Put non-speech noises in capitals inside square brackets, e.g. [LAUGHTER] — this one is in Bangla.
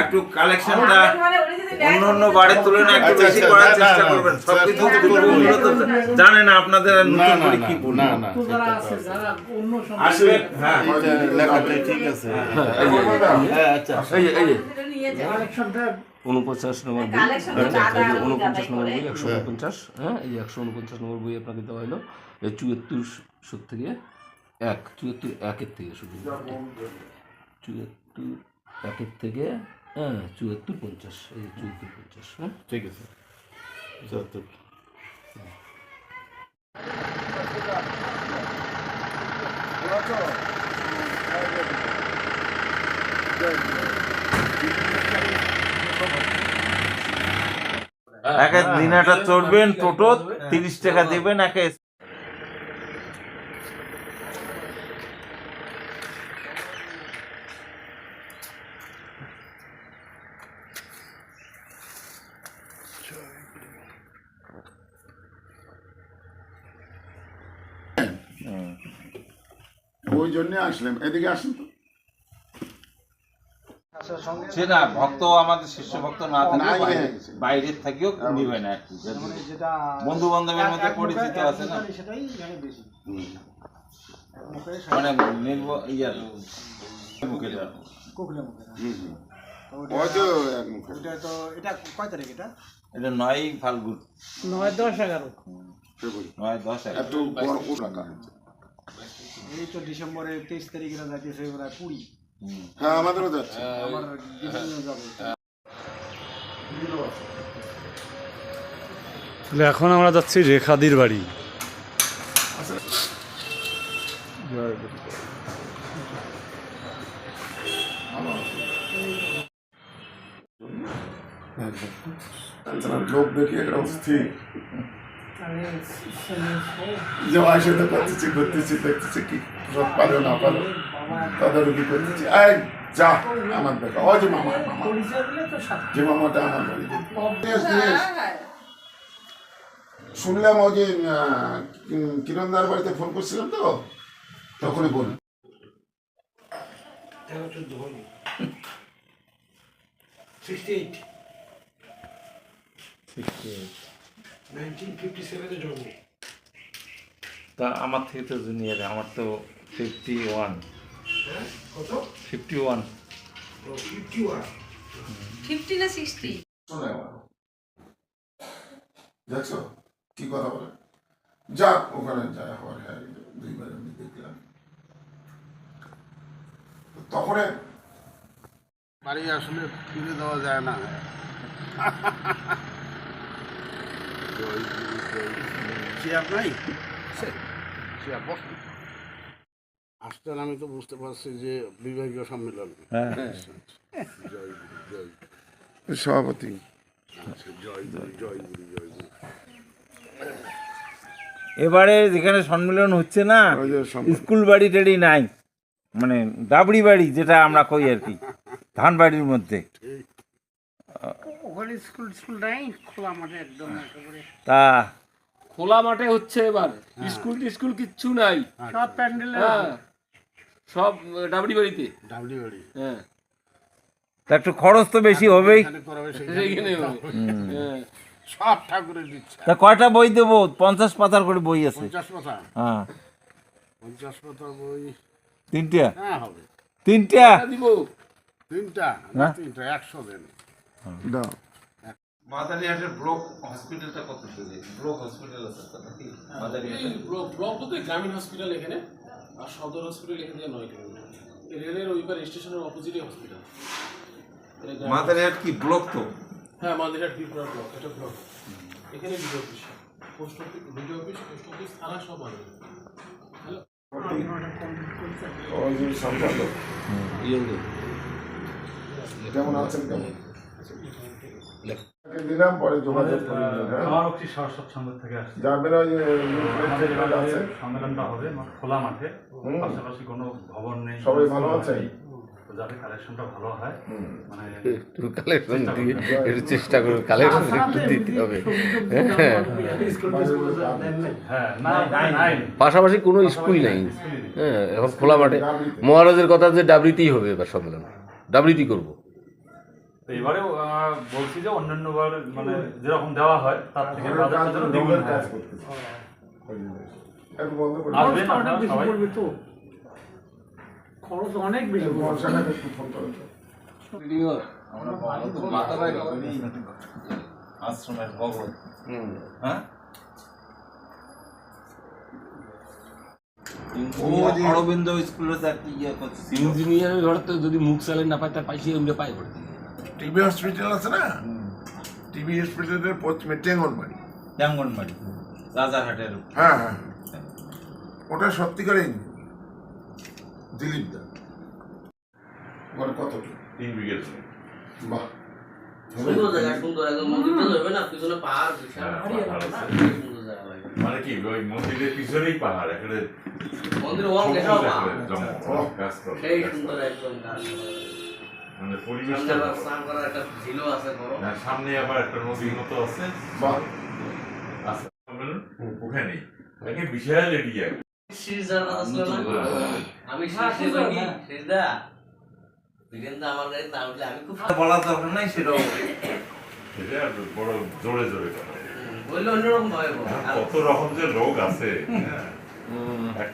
একটু কালেকশনটা অন্য অন্য বারের তুলনায় একটু আচ্ছা, বেশি আচ্ছা, করার চেষ্টা করবেন। সব স্যার, কিছু স্যার, বলব বলুন। বলে তো জানেন না আপনাদের না নতুন না করে না কি বলব? না না তো যারা আছে যারা অন্য আসবে? হ্যাঁ। ঠিক আছে। হ্যাঁ, আচ্ছা। এই এই উনপঞ্চাশ নম্বর বই। আদা উনপঞ্চাশ নম্বর বই একশো উনপঞ্চাশ হ্যাঁ এই একশো উনপঞ্চাশ নম্বর বই আপনাকে দেওয়া হলো এই চুয়াত্তর সুদ থেকে এক চুয়াত্তর একের থেকে শুধু চুয়াত্তর একের থেকে হ্যাঁ চুয়াত্তর পঞ্চাশ এই চুয়াত্তর পঞ্চাশ হ্যাঁ? ঠিক আছে। যত একে দিনাটা চড়বেন টোটো তিরিশ টাকা দেবেন একে ওই জন্য আসলাম। এদিকে আসুন তো। সেটা ভক্ত আমাদের শিষ্য ভক্ত না গেছে। বাইরের থেকেও নিবে না আর কি। বন্ধু বান্ধবের মধ্যে পরিচিত আছে না? মানে নির্ভ ইয়ার মুখে কোকলে এক এটা তো এটা কয় তারিখ এটা? এটা নয় ফাল্গুন। নয় দশ এগারো। নয় দশ এগারো। এত এই তো ডিসেম্বরের তেইশ তারিখে যাইতেছে প্রায় পুরী। হ্যাঁ আমাদেরও যাচ্ছে। আমার যাবে। তাহলে এখন আমরা যাচ্ছি রেখাদির বাড়ি। লোক দেখি একটা অস্থির। যে আয়সাতে করতেছি করতেছি দেখতেছি কি সব পারো না পারো। তদারকি করতেছি। এই যা আমার দেখা। ও যে মামা মামা। যে মামাটা আমার বাড়ি দিয়েশ, দিয়েশ। শুনলাম ও যে কিরণদার বাড়িতে ফোন করছিলাম তো তখনই বল সিক্সটি এইট নাইনটিন ফিফটি সেভেনে জন্ম। তা আমার থেকে তো জুনিয়র আমার তো ফিফটি ওয়ান কত? Fifty one fifty one fifty না সিক্সটি? দেখছ? কি কথা বলে? যাক ওখানে যায় হওয়ার হ্যাঁ দুইবার আমি দেখলাম। তখন বাড়ি আসলে ফিরে দেওয়া যায় না। [LAUGHS] আসতেন আমি তো বুঝতে পারছি যে বিভাগীয় সম্মেলন সভাপতি এবারে যেখানে সম্মেলন হচ্ছে না। স্কুল বাড়ি টাড়ি নাই মানে ডাবড়ি বাড়ি যেটা আমরা কই আর কি ধান বাড়ির মধ্যে ওখানে স্কুল স্কুল নাই খোলা মাঠে একদম একেবারে তা খোলা মাঠে হচ্ছে এবার। স্কুল টিস্কুল কিচ্ছু নাই। সব প্যান্ডেলে হ্যাঁ। সব ডাবড়ি বাড়িতে। ডাবলি বাড়ি। হ্যাঁ। তা একটু খরচ তো বেশি হবেই। এখানে করা হবে [LAUGHS] সেখানে সেইখানে হবে। হ্যাঁ। সব ঠাকুরের দিচ্ছে। তা কয়টা বই দেবো? পঞ্চাশ পাতার করে বই আছে। পঞ্চাশ পাতা? হ্যাঁ। পঞ্চাশ পাতা বই। তিনটা? হ্যাঁ হবে। তিনটা? দিব? তিনটা না তিনটা একশো দেন। মাদারিহাটের ব্লক হসপিটালটা কত দূরে ব্লক হসপিটাল আছে তো নাকি? মাদারিহাটের ব্লক বলতে গ্রামীণ হসপিটাল এখানে আর সদর হসপিটাল এখান থেকে নয় কিলোমিটার। রেলের ওই পার স্টেশনের অপোজিটে হসপিটাল মাদারিহাট কি ব্লক তো? হ্যাঁ মাদিরহাট বিপ্লব ব্লক এটা ব্লক। এখানে BDO office post office BDO office post office থানা সব আছে সম্পাদক কেমন আছেন? কেমন তাকে দিলাম পরে যোগাযোগ করে হ্যাঁ? সরস্বত থেকে আসছে? আছে। সম্মেলনটা হবে খোলা মাঠে। পাশাপাশি কোনো ভবন নেই সবাই ভালো আছে? যাতে কালেকশনটা ভালো হয় মানে একটু কালেকশন দিয়ে একটু চেষ্টা করুন কালেকশন একটু দিতে হবে। হ্যাঁ। হ্যাঁ পাশাপাশি কোনো স্কুল নেই হ্যাঁ এখন খোলা মাঠে। মহারাজের কথা যে ডাবরিতেই হবে এবার সম্মেলন ডাবরিতেই করব। তো এবারেও বলছি যে অন্যান্য বার মানে যেরকম দেওয়া হয় তার থেকে বাজারটা যেন দ্বিগুণ কাজ হয়। আসবেন আপনারা সবাই। একটু ফোন আশ্রমের ভগৎ হ্যাঁ? অরবিন্দ স্কুলে ইয়ে করছে। ইঞ্জিনিয়ারের ঘরে তো যদি মুখ চালে না পায় তার পাইছে এমনি পায় দিই টিবি হসপিটাল আছে না? টিবি হসপিটালের পশ্চিমে টেঙ্গনবাড়ি। ট্যাঙ্গনবাড়ি রাজারহাটের হ্যাঁ হ্যাঁ ওটা সত্যিকারের দিলীপ দা ওর কত তিন বিঘের বাহ। সুন্দর জায়গা সুন্দর একদম মন্দিরটা যাবে না পিছনে পাহাড় বিশাল হ্যাঁ। সুন্দর জায়গা মানে কি ওই মন্দিরের পিছনেই পাহাড় এখানে মন্দির ওয়াল পাহাড়। সেই সুন্দর একদম মানে সামনে পরিবেশটা স্নান করার একটা ঝিলও আছে বড়। আর সামনে আবার একটা নদীর মতো আছে। আছে ওখানে। বিশাল এরিয়া। আমি খুব বলা দরকার নাই সেটাও সেটা বড় জোরে জোরে অন্যরকম ভাবে বলো। কত রকম যে রোগ আছে। হ্যাঁ।